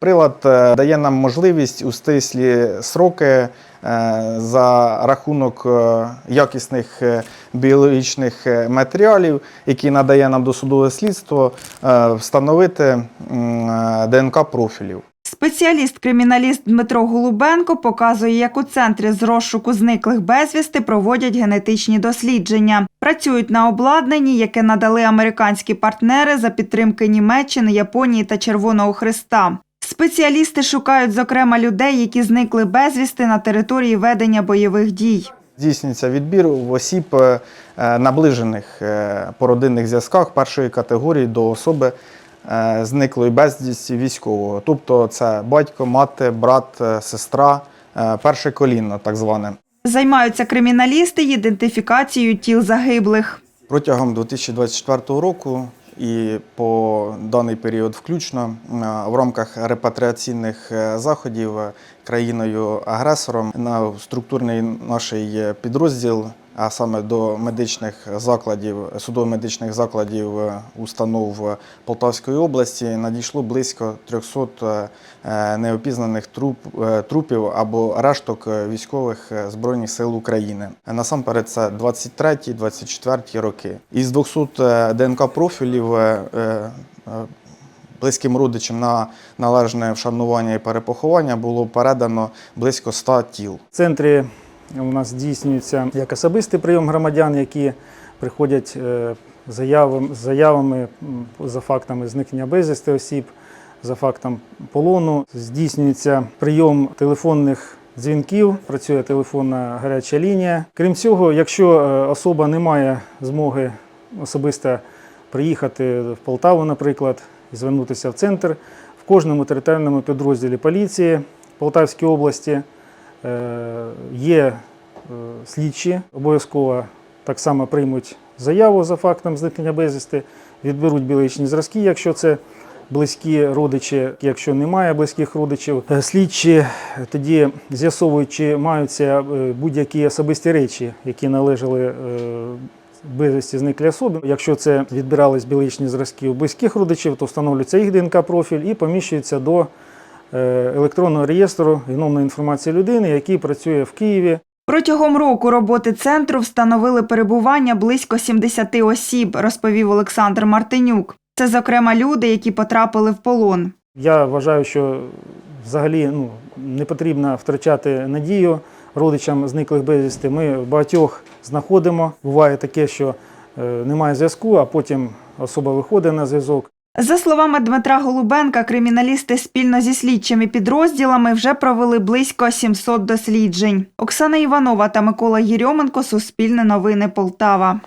Прилад е, дає нам можливість у стислі сроки е, за рахунок е, якісних біологічних матеріалів, які надає нам досудове слідство, встановити ДНК профілів. Спеціаліст-криміналіст Дмитро Голубенко показує, як у центрі з розшуку зниклих безвісти проводять генетичні дослідження. Працюють на обладнанні, яке надали американські партнери за підтримки Німеччини, Японії та Червоного Христа. Спеціалісти шукають, зокрема, людей, які зникли безвісти на території ведення бойових дій. Здійснюється відбір в осіб, е, наближених е, по родинних зв'язках першої категорії до особи е, зниклої безвісті військового. Тобто це батько, мати, брат, сестра, перше коліно, так зване. Займаються криміналісти ідентифікацією тіл загиблих. Протягом 2024 року і по даний період включно е, в рамках репатріаційних е, заходів е, країною-агресором на структурний наш підрозділ, а саме до медичних закладів, судово-медичних закладів е, установ е, Полтавської області надійшло близько 300 е, неопізнаних труп, е, трупів або решток е, військових е, Збройних сил України. Насамперед це 23-24 роки. Із 200 е, ДНК профілів е, е, е, близьким родичам на належне вшанування і перепоховання було передано близько 100 тіл. В центрі у нас здійснюється як особистий прийом громадян, які приходять е, заявами, заявами за фактами зникнення безвісти осіб, за фактом полону. Здійснюється прийом телефонних дзвінків, працює телефонна гаряча лінія. Крім цього, якщо е, особа не має змоги особисто приїхати в Полтаву, наприклад, і звернутися в центр, в кожному територіальному підрозділі поліції Полтавської області Є е, слідчі, обов'язково так само приймуть заяву за фактом зникнення безвісти, відберуть біологічні зразки, якщо це близькі родичі, якщо немає близьких родичів. Е, Слідчі тоді з'ясовують, чи маються е, будь-які особисті речі, які належали е, безвісті зниклій особі. Якщо це відбирались біологічні зразки у близьких родичів, то встановлюється їх ДНК-профіль і поміщується до е, електронного реєстру геномної інформації людини, який працює в Києві. Протягом року роботи центру встановили перебування близько 70 осіб, розповів Олександр Мартинюк. Це, зокрема, люди, які потрапили в полон. Я вважаю, що взагалі ну, не потрібно втрачати надію родичам зниклих безвісти. Ми багатьох знаходимо. Буває таке, що е, немає зв'язку, а потім особа виходить на зв'язок. За словами Дмитра Голубенка, криміналісти спільно зі слідчими підрозділами вже провели близько 700 досліджень. Оксана Іванова та Микола Єрьоменко, Суспільне новини Полтава.